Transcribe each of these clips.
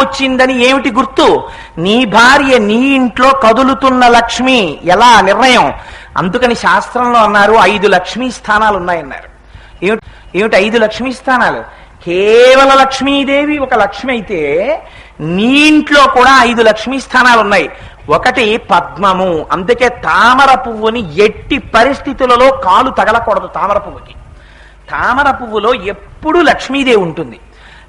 వచ్చిందని ఏమిటి గుర్తు? నీ భార్య నీ ఇంట్లో కదులుతున్న లక్ష్మి. ఎలా? నిర్ణయం. అందుకని శాస్త్రంలో అన్నారు ఐదు లక్ష్మీ స్థానాలు ఉన్నాయన్నారు. ఏమిటి? ఏమిటి ఐదు లక్ష్మీ స్థానాలు? కేవల లక్ష్మీదేవి ఒక లక్ష్మి అయితే నీ ఇంట్లో కూడా ఐదు లక్ష్మీ స్థానాలు ఉన్నాయి. ఒకటి పద్మము. అందుకే తామర పువ్వుని ఎట్టి పరిస్థితులలో కాలు తగలకూడదు తామర పువ్వుకి. తామర పువ్వులో ఎప్పుడు లక్ష్మీదేవి ఉంటుంది.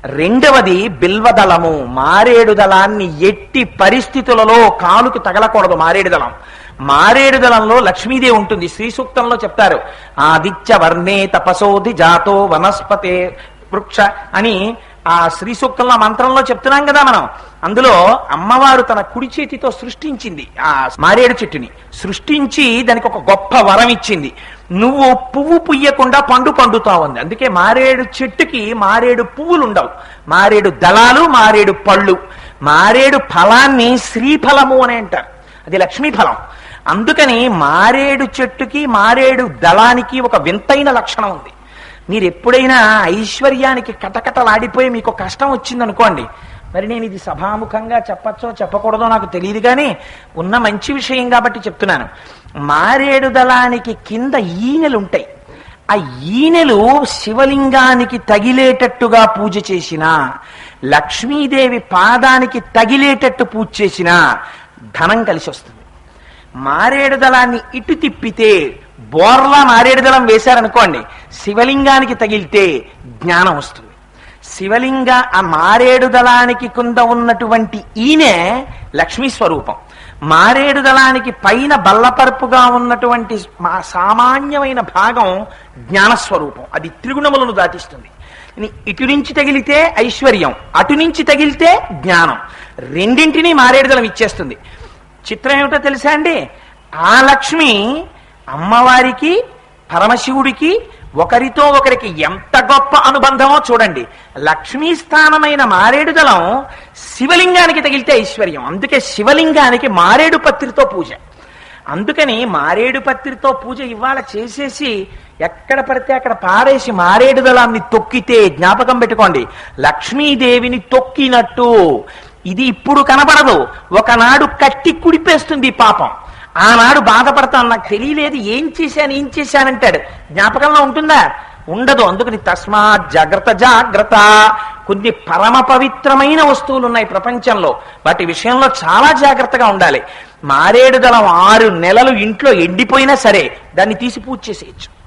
రెండవది బిల్వదళము. మారేడు దళాన్ని ఎట్టి పరిస్థితులలో కాలుకు తగలకూడదు మారేడు దళం మారేడు దళంలో లక్ష్మీదేవి ఉంటుంది. శ్రీ సూక్తంలో చెప్తారు. ఆదిత్య వర్ణే తపసోధి జాతో వనస్పతే వృక్ష అని ఆ శ్రీ సూక్తంలో మంత్రంలో చెప్తున్నాం కదా మనం. అందులో అమ్మవారు తన కుడి చేతితో సృష్టించింది. ఆ మారేడు చెట్టుని. సృష్టించి దానికి ఒక గొప్ప వరం ఇచ్చింది. నువ్వు పువ్వు పుయ్యకుండా పండు పండుతావు అంది. అందుకే మారేడు చెట్టుకి మారేడు పువ్వులు ఉండవు మారేడు దళాలు మారేడు పళ్ళు. మారేడు ఫలాన్ని శ్రీఫలము అని అంటారు. అది లక్ష్మీ ఫలం. అందుకని మారేడు చెట్టుకి మారేడు దళానికి ఒక వింతైన లక్షణం ఉంది. మీరు ఎప్పుడైనా ఐశ్వర్యానికి కటకటలాడిపోయి మీకు కష్టం వచ్చిందనుకోండి మరి నేను ఇది సభాముఖంగా చెప్పచ్చో చెప్పకూడదో నాకు తెలియదు కానీ ఉన్న మంచి విషయం కాబట్టి చెప్తున్నాను. మారేడు దళానికి కింద ఈనెలు ఉంటాయి ఆ ఈనెలు శివలింగానికి తగిలేటట్టుగా పూజ చేసిన లక్ష్మీదేవి పాదానికి తగిలేటట్టు పూజ చేసిన ధనం కలిసి వస్తుంది మారేడు దళాన్ని ఇటు తిప్పితే బోర్లా మారేడు దళం వేశారనుకోండి శివలింగానికి తగిలితే జ్ఞానం వస్తుంది. శివలింగ ఆ మారేడు దళానికి కింద ఉన్నటువంటి ఈయనే లక్ష్మీ స్వరూపం. మారేడు దళానికి పైన బల్లపరుపుగా ఉన్నటువంటి మా- సామాన్యమైన భాగం జ్ఞానస్వరూపం. అది త్రిగుణములను దాటిస్తుంది. ఇటు నుంచి తగిలితే ఐశ్వర్యం అటు నుంచి తగిలితే జ్ఞానం. రెండింటినీ మారేడుదలం ఇచ్చేస్తుంది. చిత్రం ఏమిటో తెలుసా అండి? ఆ లక్ష్మి అమ్మవారికి పరమశివుడికి ఒకరితో ఒకరికి ఎంత గొప్ప అనుబంధమో చూడండి. లక్ష్మీ స్థానమైన మారేడుదలం శివలింగానికి తగిలితే ఐశ్వర్యం. అందుకే శివలింగానికి మారేడు పత్రితో పూజ. అందుకని మారేడు పత్రితో పూజ ఇవాళ చేసేసి ఎక్కడ పడితే అక్కడ పారేసి మారేడు దళాన్ని తొక్కితే జ్ఞాపకం పెట్టుకోండి. లక్ష్మీదేవిని తొక్కినట్టు. ఇది ఇప్పుడు కనబడదు. ఒకనాడు కట్టి కుడిపేస్తుంది పాపం. ఆనాడు బాధపడతాను నాకు తెలియలేదు ఏం చేశాను ఏం చేశానంటాడు. జ్ఞాపకంలో ఉంటుందా? ఉండదు అందుకని తస్మాత్ జాగ్రత్త జాగ్రత్త. కొన్ని పరమ పవిత్రమైన వస్తువులు ఉన్నాయి ప్రపంచంలో. వాటి విషయంలో చాలా జాగ్రత్తగా ఉండాలి. మారేడు దళం ఆరు నెలలు ఇంట్లో ఎండిపోయినా సరే దాన్ని తీసి పూజ చేసేయచ్చు.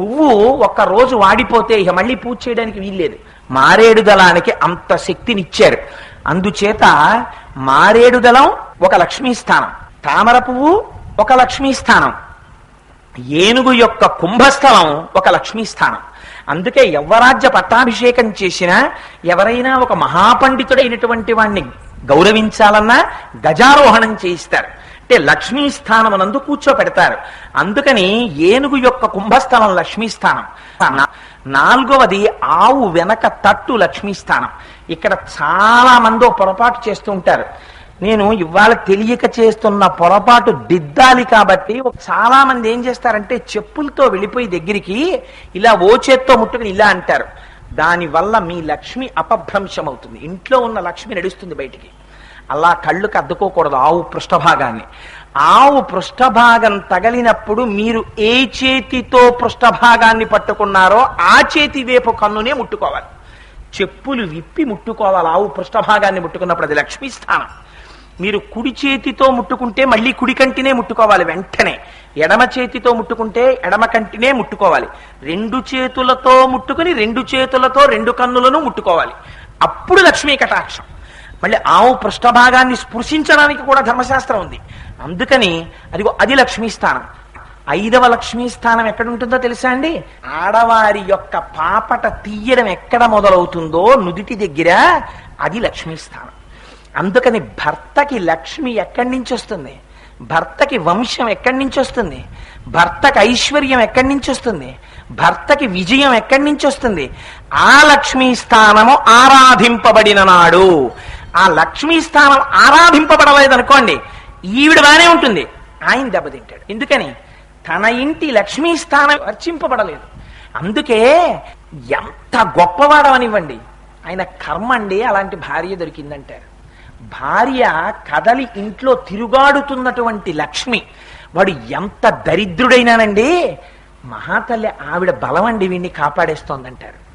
పువ్వు ఒక్క రోజు వాడిపోతే ఇక మళ్ళీ పూజ చేయడానికి వీల్లేదు. మారేడు దళానికి అంత శక్తినిచ్చారు. అందుచేత మారేడు దళం ఒక లక్ష్మీ స్థానం. తామర పువ్వు ఒక లక్ష్మీ స్థానం. ఏనుగు యొక్క కుంభస్థలం ఒక లక్ష్మీ స్థానం. అందుకే యవ్వరాజ్య పట్టాభిషేకం చేసినా ఎవరైనా ఒక మహాపండితుడైనటువంటి వాణ్ణి గౌరవించాలన్నా గజారోహణం చేయిస్తారు. అంటే లక్ష్మీ స్థానమునందు కూర్చోపెడతారు. అందుకని ఏనుగు యొక్క కుంభస్థలం లక్ష్మీ స్థానం. నాలుగవది ఆవు వెనక తట్టు లక్ష్మీ స్థానం. ఇక్కడ చాలా మంది పొరపాటు చేస్తూ ఉంటారు. నేను ఇవాళ తెలియక చేస్తున్న పొరపాటు దిద్దాలి కాబట్టి చాలా మంది ఏం చేస్తారంటే చెప్పులతో వెళ్ళిపోయి దగ్గరికి ఇలా ఓ చేత్తో ముట్టుకుని ఇలా అంటారు. దానివల్ల మీ లక్ష్మి అపభ్రంశం అవుతుంది ఇంట్లో ఉన్న లక్ష్మి నడుస్తుంది బయటికి. అలా కళ్ళుకు అద్దుకోకూడదు ఆవు పృష్ఠభాగాన్ని. ఆవు పృష్ఠభాగం తగలినప్పుడు మీరు ఏ చేతితో పృష్ఠభాగాన్ని పట్టుకున్నారో ఆ చేతి వేపు కన్నునే ముట్టుకోవాలి. చెప్పులు విప్పి ముట్టుకోవాలి ఆవు పృష్ఠభాగాన్ని ముట్టుకున్నప్పుడు అది లక్ష్మీ స్థానం. మీరు కుడి చేతితో ముట్టుకుంటే మళ్ళీ కుడి కంటినే ముట్టుకోవాలి వెంటనే. ఎడమ చేతితో ముట్టుకుంటే ఎడమ కంటినే ముట్టుకోవాలి. రెండు చేతులతో ముట్టుకుని రెండు చేతులతో రెండు కన్నులను ముట్టుకోవాలి. అప్పుడు లక్ష్మీ కటాక్షం. మళ్ళీ ఆవు పృష్ఠభాగాన్ని స్పృశించడానికి కూడా ధర్మశాస్త్రం ఉంది. అందుకని అదిగో అది లక్ష్మీ స్థానం. ఐదవ లక్ష్మీ స్థానం ఎక్కడ ఉంటుందో తెలుసా అండి? ఆడవారి యొక్క పాపట తీయడం ఎక్కడ మొదలవుతుందో నుదిటి దగ్గర అది లక్ష్మీ స్థానం. అందుకని భర్తకి లక్ష్మి ఎక్కడి నుంచి వస్తుంది? భర్తకి వంశం ఎక్కడి నుంచి వస్తుంది? భర్తకి ఐశ్వర్యం ఎక్కడి నుంచి వస్తుంది? భర్తకి విజయం ఎక్కడి నుంచి వస్తుంది? ఆ లక్ష్మీ స్థానము ఆరాధింపబడిన నాడు. ఆ లక్ష్మీ స్థానం ఆరాధింపబడలేదనుకోండి ఈవిడ బానే ఉంటుంది. ఆయన దెబ్బతింటాడు. ఎందుకని? తన ఇంటి లక్ష్మీ స్థానం అర్చింపబడలేదు అందుకే ఎంత గొప్పవాడవనివ్వండి. ఆయన కర్మ అండి అలాంటి భార్య దొరికిందంటారు. భార్య కదలి ఇంట్లో తిరుగాడుతున్నటువంటి లక్ష్మి. వాడు ఎంత దరిద్రుడైనానండి? మహాతల్లి ఆవిడ బలం అండి వీడిని కాపాడేస్తోందంటారు.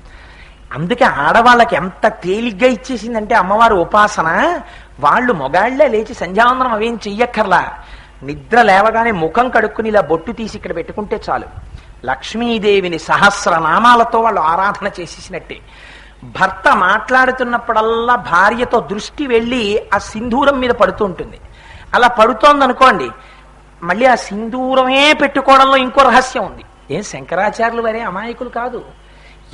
అందుకే ఆడవాళ్ళకి ఎంత తేలిగ్గా ఇచ్చేసిందంటే అమ్మవారి ఉపాసన. వాళ్ళు మొగాళ్ళే లేచి సంధ్యావందనం అవేం చెయ్యక్కర్లా. నిద్ర లేవగానే ముఖం కడుక్కుని ఇలా బొట్టు తీసి ఇక్కడ పెట్టుకుంటే చాలు. లక్ష్మీదేవిని సహస్రనామాలతో వాళ్ళు ఆరాధన చేసేసినట్టే. భర్త మాట్లాడుతున్నప్పుడల్లా భార్యతో దృష్టి వెళ్ళి ఆ సింధూరం మీద పడుతూ ఉంటుంది. అలా పడుతోందనుకోండి మళ్ళీ ఆ సింధూరమే పెట్టుకోవడంలో ఇంకో రహస్యం ఉంది. ఏం శంకరాచార్యులు వరే అమాయకులు కాదు.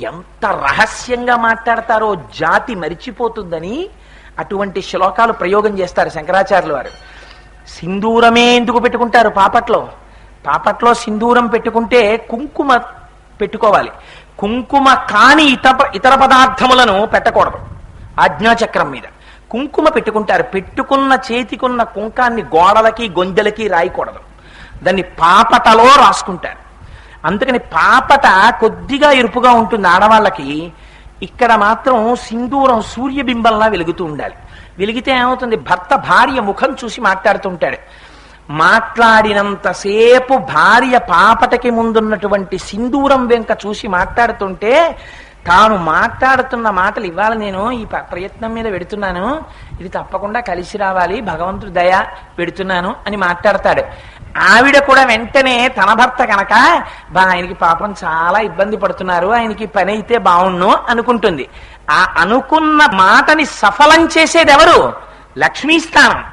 ఎంత రహస్యంగా మాట్లాడతారో జాతి మరిచిపోతుందని అటువంటి శ్లోకాలు ప్రయోగం చేస్తారు శంకరాచార్యులు వారు. సింధూరమే ఎందుకు పెట్టుకుంటారు పాపట్లో? పాపట్లో సింధూరం పెట్టుకుంటే కుంకుమ పెట్టుకోవాలి. కుంకుమ కాని ఇతర ఇతర పదార్థములను పెట్టకూడదు. ఆజ్ఞాచక్రం మీద. కుంకుమ పెట్టుకుంటారు పెట్టుకున్న చేతికున్న కుంకాన్ని గోడలకి గొంజలకి రాయకూడదు. దాన్ని పాపటలో రాసుకుంటారు. అందుకని పాపట కొద్దిగా ఎరుపుగా ఉంటుంది ఆడవాళ్ళకి. ఇక్కడ మాత్రం సింధూరం సూర్యబింబంలా వెలుగుతూ ఉండాలి. వెలిగితే ఏమవుతుంది? భర్త భార్య ముఖం చూసి మాట్లాడుతుంటాడు మాట్లాడినంతసేపు భార్య పాపటకి ముందున్నటువంటి సింధూరం వెంక చూసి మాట్లాడుతుంటే తాను మాట్లాడుతున్న మాటలు ఇవాళ నేను ఈ ప్రయత్నం మీద పెడుతున్నాను. ఇది తప్పకుండా కలిసి రావాలి. భగవంతుడు దయ పెడుతున్నాను అని మాట్లాడతాడు. ఆవిడ కూడా వెంటనే తన భర్త కనుక బా ఆయనకి పాపం చాలా ఇబ్బంది పడుతున్నారు. ఆయనకి పని అయితే బాగుండు అనుకుంటుంది. ఆ అనుకున్న మాటని సఫలం చేసేది ఎవరు లక్ష్మీస్థానం.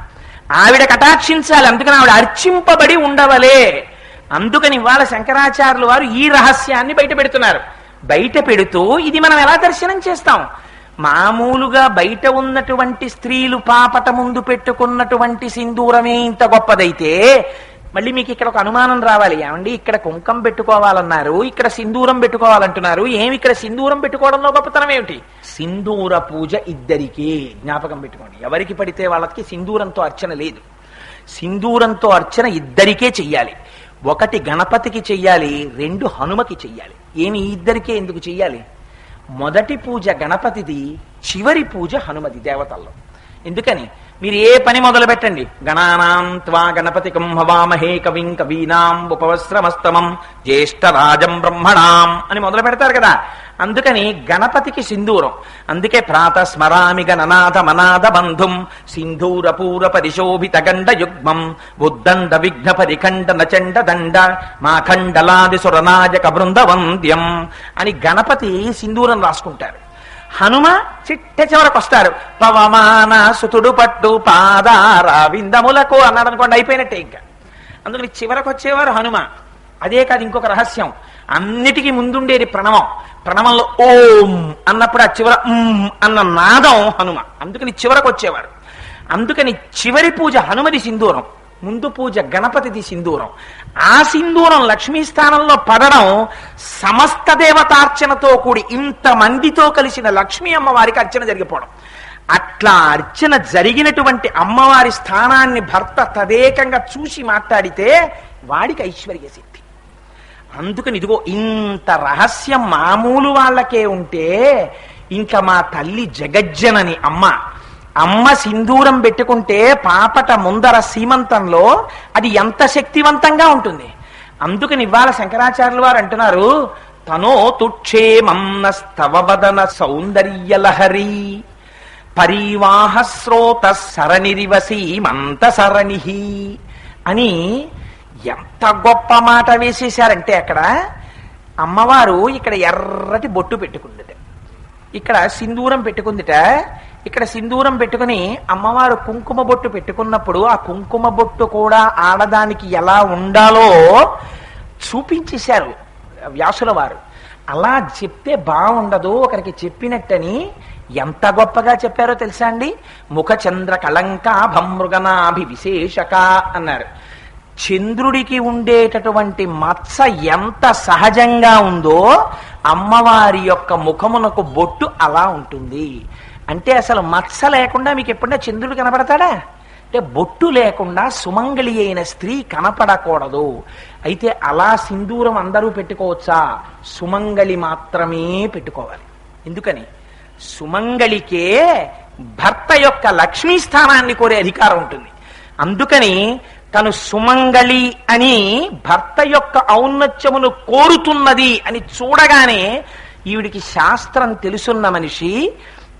ఆవిడ కటాక్షించాలి అందుకని ఆవిడ అర్చింపబడి ఉండవలే. అందుకని ఇవాళ శంకరాచార్యులు వారు ఈ రహస్యాన్ని బయట పెడుతున్నారు. బయట పెడుతూ ఇది మనం ఎలా దర్శనం చేస్తాం? మామూలుగా బయట ఉన్నటువంటి స్త్రీలు పాపట ముందు పెట్టుకున్నటువంటి సింధూరమే ఇంత గొప్పదైతే మళ్ళీ మీకు ఇక్కడ ఒక అనుమానం రావాలి. ఏమండి? ఇక్కడ కుంకం పెట్టుకోవాలన్నారు ఇక్కడ సింధూరం పెట్టుకోవాలంటున్నారు. ఏమి ఇక్కడ సింధూరం పెట్టుకోవడంలో గొప్పతనం ఏమిటి? సింధూర పూజ ఇద్దరికీ జ్ఞాపకం పెట్టుకోండి. ఎవరికి పడితే వాళ్ళకి సింధూరంతో అర్చన లేదు. సింధూరంతో అర్చన ఇద్దరికే చెయ్యాలి. ఒకటి గణపతికి చెయ్యాలి రెండు హనుమకి చెయ్యాలి. ఏమి ఇద్దరికే ఎందుకు చెయ్యాలి? మొదటి పూజ గణపతిది చివరి పూజ హనుమతి దేవతల్లో. ఎందుకని? మీరు ఏ పని మొదలు పెట్టండి గణానాం త్వా గణపతి హవామహే కవిం కవీనాం ఉపవస్త్రమస్తమం జ్యేష్ఠరాజం బ్రహ్మణాం అని మొదలు పెడతారు కదా. అందుకని గణపతికి సింధూరం. అందుకే ప్రాత స్మరామి గణనాథ మనాథ బంధుం సింధూర పూర పరిశోభిత గండ యుగ్మం ఉద్దండ విఘ్న పరిఖండ నచండ దండ మాఖండలాది సురనాయక బృందవంద్యం అని గణపతి సింధూరం రాసుకుంటారు. హనుమ చిట్ట చివరకు వస్తారు. పవమాన సుతుడు పట్టు పాదార విందములకు అన్నాడు అనుకోండి అయిపోయినట్టే ఇంకా. అందుకని చివరకు వచ్చేవారు హనుమ. అదే కాదు ఇంకొక రహస్యం. అన్నిటికీ ముందుండేది ప్రణవం. ప్రణవంలో ఓం అన్నప్పుడు ఆ చివర ఉమ్ అన్న నాదం హనుమ. అందుకని చివరకు వచ్చేవారు. అందుకని చివరి పూజ హనుమది సింధూరం. ముందు పూజ గణపతిది సింధూరం. ఆ సింధూరం లక్ష్మీ స్థానంలో పడడం సమస్త దేవతార్చనతో కూడి ఇంతమందితో కలిసిన లక్ష్మీ అమ్మవారికి అర్చన జరిగిపోవడం. అట్లా అర్చన జరిగినటువంటి అమ్మవారి స్థానాన్ని భర్త తదేకంగా చూసి మాట్లాడితే వాడికి ఐశ్వర్య సిద్ధి. అందుకని ఇదిగో ఇంత రహస్యం మామూలు వాళ్ళకే ఉంటే ఇంకా మా తల్లి జగజ్జనని అమ్మ అమ్మ సింధూరం పెట్టుకుంటే పాపట ముందర సీమంతంలో అది ఎంత శక్తివంతంగా ఉంటుంది. అందుకని ఇవాళ శంకరాచార్యులు వారు అంటున్నారు తనో తుక్షేమం స్తవవదన సౌందర్యలహరి పరివాహ స్రోత సరణిరివసి మంత సరణిహి అని ఎంత గొప్ప మాట వేసేశారంటే అక్కడ అమ్మవారు ఇక్కడ ఎర్రటి బొట్టు పెట్టుకుందిట. ఇక్కడ సింధూరం పెట్టుకుందిట. ఇక్కడ సింధూరం పెట్టుకుని అమ్మవారు కుంకుమ బొట్టు పెట్టుకున్నప్పుడు ఆ కుంకుమ బొట్టు కూడా ఆడదానికి ఎలా ఉండాలో చూపించేశారు వ్యాసుల వారు. అలా చెప్తే బాగుండదు ఒకరికి చెప్పినట్టని ఎంత గొప్పగా చెప్పారో తెలుసా అండి? ముఖచంద్ర కళంకాభం మృగనాభి విశేషక అన్నారు. చంద్రుడికి ఉండేటటువంటి మత్స ఎంత సహజంగా ఉందో అమ్మవారి యొక్క ముఖమునకు బొట్టు అలా ఉంటుంది. అంటే అసలు మత్స లేకుండా మీకు ఎప్పుడైనా చంద్రుడు కనపడతాడా? అంటే బొట్టు లేకుండా సుమంగళి అయిన స్త్రీ కనపడకూడదు. అయితే అలా సింధూరం అందరూ పెట్టుకోవచ్చా? సుమంగళి మాత్రమే పెట్టుకోవాలి. ఎందుకని? సుమంగళికే భర్త యొక్క లక్ష్మీ స్థానాన్ని కోరే అధికారం ఉంటుంది. అందుకని తను సుమంగళి అని భర్త యొక్క ఔన్నత్యమును కోరుతున్నది అని చూడగానే ఈవిడికి శాస్త్రం తెలుసున్న మనిషి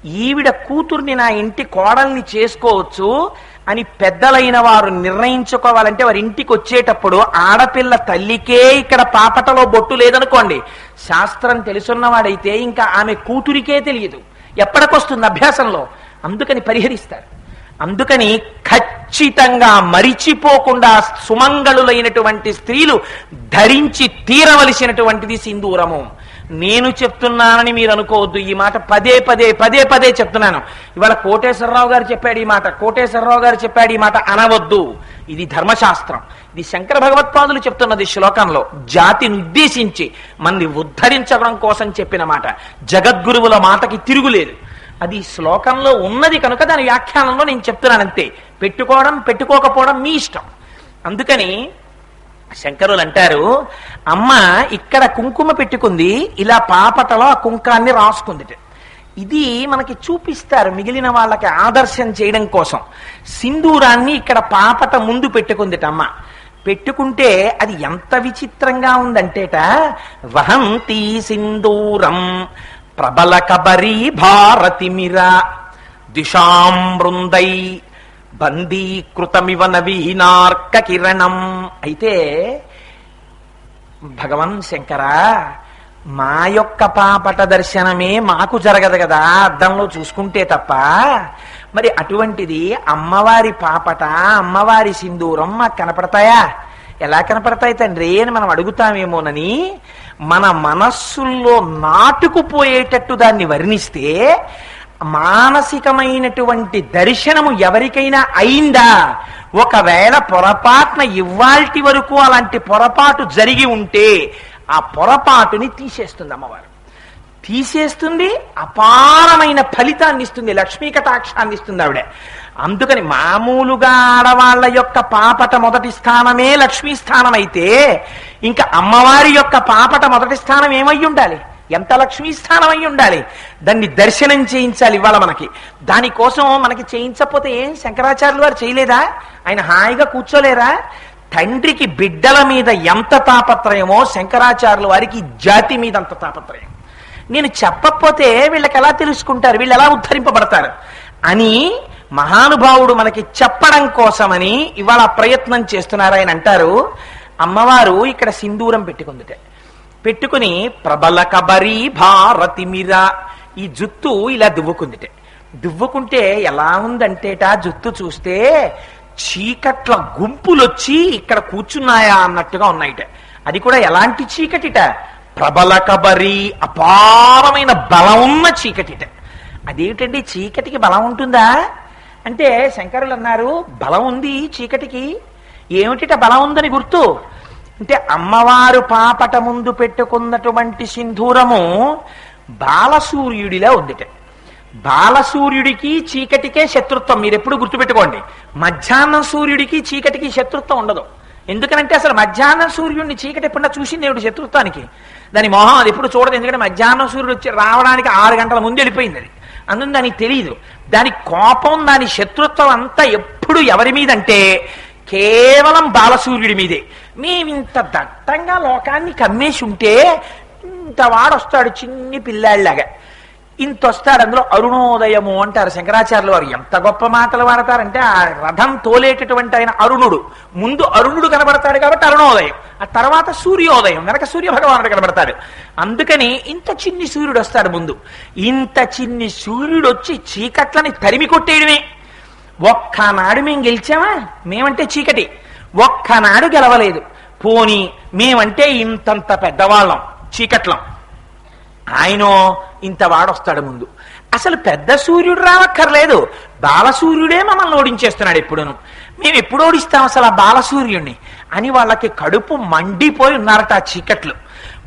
ఈవిడ కూతుర్ని నా ఇంటి కోడల్ని చేసుకోవచ్చు అని పెద్దలైన వారు నిర్ణయించుకోవాలంటే వారి ఇంటికి వచ్చేటప్పుడు ఆడపిల్ల తల్లికే ఇక్కడ పాపటలో బొట్టు లేదనుకోండి. శాస్త్రం తెలుసున్నవాడైతే ఇంకా ఆమె కూతురికే తెలియదు. ఎప్పటికొస్తుంది అభ్యాసంలో? అందుకని పరిహరిస్తారు. అందుకని ఖచ్చితంగా మరిచిపోకుండా సుమంగళులైనటువంటి స్త్రీలు ధరించి తీరవలసినటువంటిది సింధూరము. నేను చెప్తున్నానని మీరు అనుకోవద్దు. ఈ మాట పదే పదే పదే పదే చెప్తున్నాను. ఇవాళ కోటేశ్వరరావు గారు చెప్పాడు ఈ మాట. కోటేశ్వరరావు గారు చెప్పాడు ఈ మాట అనవద్దు. ఇది ధర్మశాస్త్రం. ఇది శంకర భగవత్పాదులు చెప్తున్నది శ్లోకంలో. జాతిని ఉద్దేశించి మనల్ని ఉద్ధరించడం కోసం చెప్పిన మాట. జగద్గురువుల మాటకి తిరుగులేదు. అది శ్లోకంలో ఉన్నది కనుక దాని వ్యాఖ్యానంలో నేను చెప్తున్నాను అంతే. పెట్టుకోవడం పెట్టుకోకపోవడం మీ ఇష్టం. అందుకని శంకరులు అంటారు అమ్మ ఇక్కడ కుంకుమ పెట్టుకుంది ఇలా పాపటలో ఆ కుంకాన్ని రాసుకుంది ఇది మనకి చూపిస్తారు మిగిలిన వాళ్ళకి ఆదర్శం చేయడం కోసం. సింధూరాన్ని ఇక్కడ పాపట ముందు పెట్టుకుందిట అమ్మ. పెట్టుకుంటే అది ఎంత విచిత్రంగా ఉందంటేట వహంతి సింధూరం ప్రబల కబరీ భారతిమిర దిశాం బృందై బందీకృతమివ నవీనార్క కిరణం. అయితే భగవన్ శంకర మా యొక్క పాపట దర్శనమే మాకు జరగదు కదా అద్దంలో చూసుకుంటే తప్ప. మరి అటువంటిది అమ్మవారి పాపట అమ్మవారి సింధూరం మాకు కనపడతాయా? ఎలా కనపడతాయి తండ్రి అని మనం అడుగుతామేమోనని మన మనస్సుల్లో నాటుకుపోయేటట్టు దాన్ని వర్ణిస్తే మానసికమైనటువంటి దర్శనము ఎవరికైనా అయిందా? ఒకవేళ పొరపాటున ఇవ్వాల్టి వరకు అలాంటి పొరపాటు జరిగి ఉంటే ఆ పొరపాటుని తీసేస్తుంది అమ్మవారు. తీసేస్తుంది అపారమైన ఫలితాన్ని ఇస్తుంది లక్ష్మీ కటాక్షాన్ని ఇస్తుంది ఆవిడ. అందుకని మామూలుగా ఆడవాళ్ళ యొక్క పాపట మొదటి స్థానమే లక్ష్మీ స్థానం అయితే ఇంకా అమ్మవారి యొక్క పాపట మొదటి స్థానం ఏమై ఉండాలి ఎంత లక్ష్మీ స్థానం అయి ఉండాలి? దాన్ని దర్శనం చేయించాలి ఇవాళ మనకి. దానికోసం మనకి చేయించకపోతే ఏం? శంకరాచార్యులు వారు చేయలేదా? ఆయన హాయిగా కూర్చోలేరా? తండ్రికి బిడ్డల మీద ఎంత తాపత్రయమో శంకరాచార్యుల వారికి జాతి మీద అంత తాపత్రయం. నేను చెప్పకపోతే వీళ్ళకి ఎలా తెలుసుకుంటారు? వీళ్ళు ఎలా ఉద్ధరింపబడతారు? అని మహానుభావుడు మనకి చెప్పడం కోసమని ఇవాళ ప్రయత్నం చేస్తున్నారు. ఆయన అంటారు అమ్మవారు ఇక్కడ సింధూరం పెట్టుకుందిటే. పెట్టుకుని ప్రబల కబరి భారతిమిరా ఈ జుత్తు ఇలా దువ్వుకుందిట. దువ్వుకుంటే ఎలా ఉందంటేట జుత్తు చూస్తే చీకట్ల గుంపులొచ్చి ఇక్కడ కూర్చున్నాయా అన్నట్టుగా ఉన్నాయిట. అది కూడా ఎలాంటి చీకటిట? ప్రబల కబరి అపారమైన బలం ఉన్న చీకటిట. అదేమిటండి చీకటికి బలం ఉంటుందా? అంటే శంకరులు అన్నారు బలం ఉంది చీకటికి. ఏమిటిట బలం ఉందని గుర్తు? అంటే అమ్మవారు పాపట ముందు పెట్టుకున్నటువంటి సింధూరము బాలసూర్యుడిలా ఉందిట. బాలసూర్యుడికి చీకటికే శత్రుత్వం మీరు ఎప్పుడు గుర్తుపెట్టుకోండి. మధ్యాహ్నం సూర్యుడికి చీకటికి శత్రుత్వం ఉండదు. ఎందుకనంటే అసలు మధ్యాహ్నం సూర్యుడిని చీకటి ఎప్పుడన్నా చూసింది దేవుడు శత్రుత్వానికి? దాని మొహం అది ఎప్పుడు చూడదు ఎందుకంటే మధ్యాహ్నం సూర్యుడు వచ్చి రావడానికి ఆరు గంటల ముందు వెళ్ళిపోయింది అది. అందుకని దానికి తెలియదు దాని కోపం దాని శత్రుత్వం అంతా ఎప్పుడు ఎవరి మీద అంటే కేవలం బాలసూర్యుడి మీదే. మేమింత దట్టంగా లోకాన్ని కమ్మేసి ఉంటే ఇంత వాడొస్తాడు చిన్ని పిల్లాడిలాగా. ఇంత వస్తాడు అందులో అరుణోదయము అంటారు శంకరాచార్యులు వారు. ఎంత గొప్ప మాటలు వాడతారంటే ఆ రథం తోలేటటువంటి ఆయన అరుణుడు. ముందు అరుణుడు కనబడతాడు కాబట్టి అరుణోదయం. ఆ తర్వాత సూర్యోదయం. వెనక సూర్య భగవానుడు కనబడతాడు. అందుకని ఇంత చిన్ని సూర్యుడు వస్తాడు ముందు. ఇంత చిన్ని సూర్యుడు వచ్చి చీకట్లని తరిమి కొట్టేయడమే. ఒక్కనాడు మేము గెలిచామా? మేమంటే చీకటి. ఒక్కనాడు గెలవలేదు. పోని మేమంటే ఇంతంత పెద్దవాళ్ళం చీకట్లం. ఆయన ఇంత వాడొస్తాడు ముందు. అసలు పెద్ద సూర్యుడు రావక్కర్లేదు. బాలసూర్యుడే మమ్మల్ని ఓడించేస్తున్నాడు ఎప్పుడును మేము ఎప్పుడు ఓడిస్తాం అసలు ఆ బాలసూర్యుడిని అని వాళ్ళకి కడుపు మండిపోయి ఉన్నారట ఆ చీకట్లు.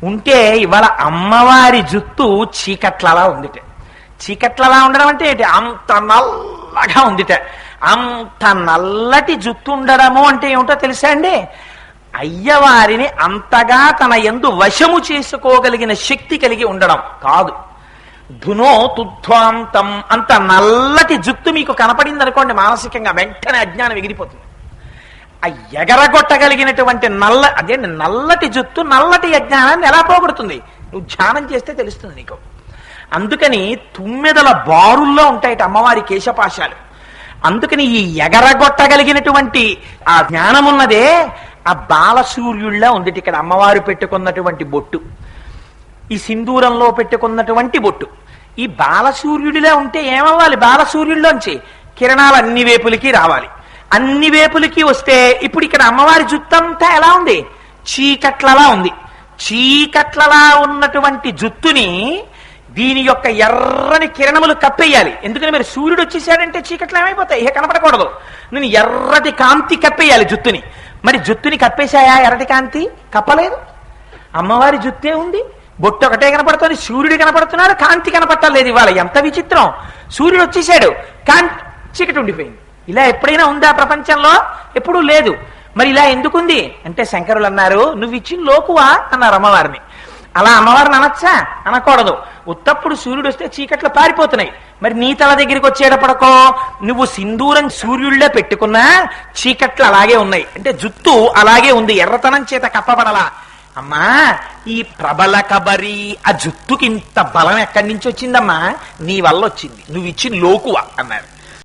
ఉంటే ఇవాళ అమ్మవారి జుత్తు చీకట్లలా ఉందిట. చీకట్లలా ఉండడం అంటే ఏంటి? అంత నల్లగా ఉందిట. అంత నల్లటి జుత్తు ఉండడము అంటే ఏమిటో తెలుసా అండి? అయ్యవారిని అంతగా తన ఎందు వశము చేసుకోగలిగిన శక్తి కలిగి ఉండడం కాదు. ధునో తుధ్వాంతం అంత నల్లటి జుత్తు మీకు కనపడింది అనుకోండి మానసికంగా వెంటనే అజ్ఞానం ఎగిరిపోతుంది. ఆ ఎగరగొట్టగలిగినటువంటి నల్ల అదే నల్లటి జుత్తు నల్లటి అజ్ఞానాన్ని ఎలా పోగొడుతుంది? నువ్వు ధ్యానం చేస్తే తెలుస్తుంది నీకు. అందుకని తుమ్మెదల బారుల్లో ఉంటాయట అమ్మవారి కేశపాశాలు. అందుకని ఈ ఎగరగొట్టగలిగినటువంటి ఆ జ్ఞానం ఉన్నదే ఆ బాలసూర్యుళ్ళ ఉంది ఇక్కడ అమ్మవారు పెట్టుకున్నటువంటి బొట్టు. ఈ సింధూరంలో పెట్టుకున్నటువంటి బొట్టు. ఈ బాలసూర్యుడిలా ఉంటే ఏమవ్వాలి? బాలసూర్యుడిలోంచి కిరణాలు అన్ని వేపులకి రావాలి. అన్ని వేపులకి వస్తే ఇప్పుడు ఇక్కడ అమ్మవారి జుత్తంతా ఎలా ఉంది? చీకట్లలా ఉంది. చీకట్లలా ఉన్నటువంటి జుత్తుని దీని యొక్క ఎర్రని కిరణములు కప్పేయాలి. ఎందుకని మరి సూర్యుడు వచ్చేసాడంటే చీకట్లు ఏమైపోతాయి? ఇక కనపడకూడదు. నేను ఎర్రటి కాంతి కప్పేయాలి జుత్తుని మరి జుత్తుని కప్పేశాయా ఎర్రటి కాంతి? కప్పలేదు. అమ్మవారి జుత్తే ఉంది. బొట్టు ఒకటే కనపడుతుంది సూర్యుడు కనపడుతున్నాడు కాంతి కనపట్టలేదు ఇవాళ. ఎంత విచిత్రం. సూర్యుడు వచ్చేసాడు. కాంతి చీకటి ఉండిపోయింది. ఇలా ఎప్పుడైనా ఉందా ప్రపంచంలో? ఎప్పుడూ లేదు. మరి ఇలా ఎందుకుంది? అంటే శంకరులు అన్నారు నువ్వు ఇచ్చిన లోకువా? అన్నారు అమ్మవారిని. అలా అమ్మవారిని అనొచ్చా? అనకూడదు. ఉత్తప్పుడు సూర్యుడు వస్తే చీకట్లు పారిపోతున్నాయి. మరి నీ తల దగ్గరికి వచ్చేటప్పటికో నువ్వు సింధూరం సూర్యుడిలో పెట్టుకున్నా చీకట్లు అలాగే ఉన్నాయి. అంటే జుత్తు అలాగే ఉంది. ఎర్రతనం చేత కప్పబడలా. అమ్మా ఈ ప్రబల కబరి ఆ జుత్తుకి ఇంత బలం ఎక్కడి నుంచి వచ్చిందమ్మా? నీ వల్ల వచ్చింది. నువ్వు ఇచ్చిన లోకువ అన్నారు.